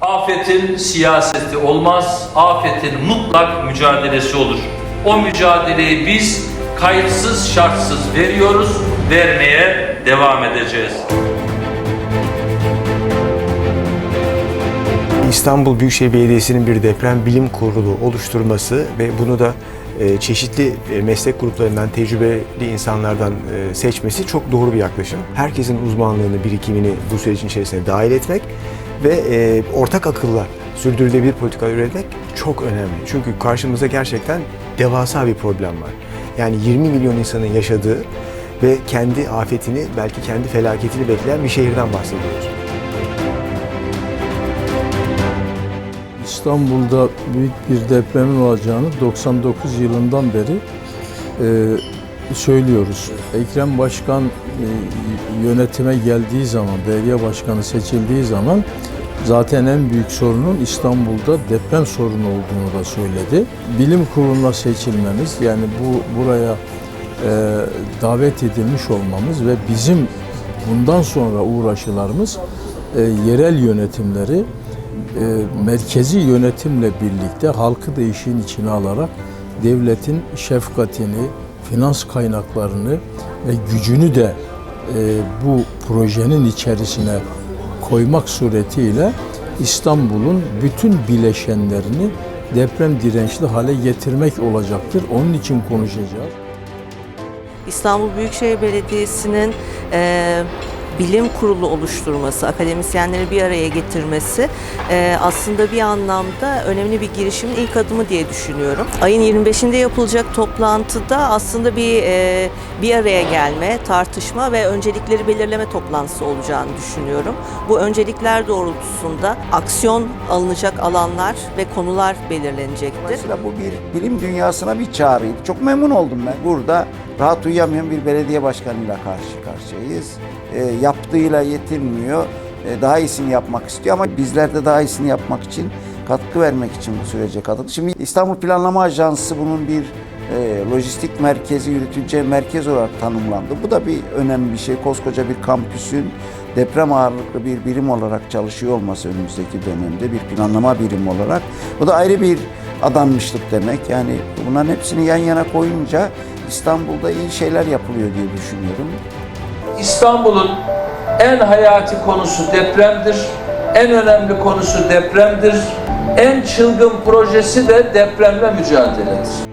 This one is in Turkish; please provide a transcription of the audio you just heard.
Afetin siyaseti olmaz, afetin mutlak mücadelesi olur. O mücadeleyi biz kayıtsız şartsız veriyoruz, vermeye devam edeceğiz. İstanbul Büyükşehir Belediyesi'nin bir deprem bilim kurulu oluşturması ve bunu da e, çeşitli e, meslek gruplarından tecrübeli insanlardan e, seçmesi çok doğru bir yaklaşım. Herkesin uzmanlığını, birikimini bu sürecin içerisine dahil etmek ve e, ortak akılla sürdürülebilir politikalar üretmek çok önemli. Çünkü karşımızda gerçekten devasa bir problem var. Yani 20 milyon insanın yaşadığı ve kendi afetini, belki kendi felaketini bekleyen bir şehirden bahsediyoruz. İstanbul'da büyük bir depremin olacağını 99 yılından beri e, söylüyoruz. Ekrem Başkan e, yönetime geldiği zaman, belediye başkanı seçildiği zaman zaten en büyük sorunun İstanbul'da deprem sorunu olduğunu da söyledi. Bilim kuruluna seçilmemiz yani bu buraya e, davet edilmiş olmamız ve bizim bundan sonra uğraşılarımız e, yerel yönetimleri e, merkezi yönetimle birlikte halkı da işin içine alarak devletin şefkatini, finans kaynaklarını ve gücünü de e, bu projenin içerisine koymak suretiyle İstanbul'un bütün bileşenlerini deprem dirençli hale getirmek olacaktır. Onun için konuşacağız. İstanbul Büyükşehir Belediyesi'nin e, bilim kurulu oluşturması, akademisyenleri bir araya getirmesi e, aslında bir anlamda önemli bir girişimin ilk adımı diye düşünüyorum. Ayın 25'inde yapılacak toplantıda aslında bir e, bir araya gelme, tartışma ve öncelikleri belirleme toplantısı olacağını düşünüyorum. Bu öncelikler doğrultusunda aksiyon alınacak alanlar ve konular belirlenecektir. Dolayısıyla bu bir bilim dünyasına bir çağrıydı. Çok memnun oldum ben. Burada rahat uyuyamayan bir belediye başkanıyla karşı karşıyayız. E, yaptığıyla yetinmiyor. E, daha iyisini yapmak istiyor ama bizler de daha iyisini yapmak için katkı vermek için bu sürece katıldık. Şimdi İstanbul Planlama Ajansı bunun bir e, lojistik merkezi, yürütücü merkez olarak tanımlandı. Bu da bir önemli bir şey. Koskoca bir kampüsün deprem ağırlıklı bir birim olarak çalışıyor olması önümüzdeki dönemde bir planlama birimi olarak. Bu da ayrı bir adanmışlık demek. Yani bunların hepsini yan yana koyunca İstanbul'da iyi şeyler yapılıyor diye düşünüyorum. İstanbul'un en hayati konusu depremdir. En önemli konusu depremdir. En çılgın projesi de depremle mücadeledir.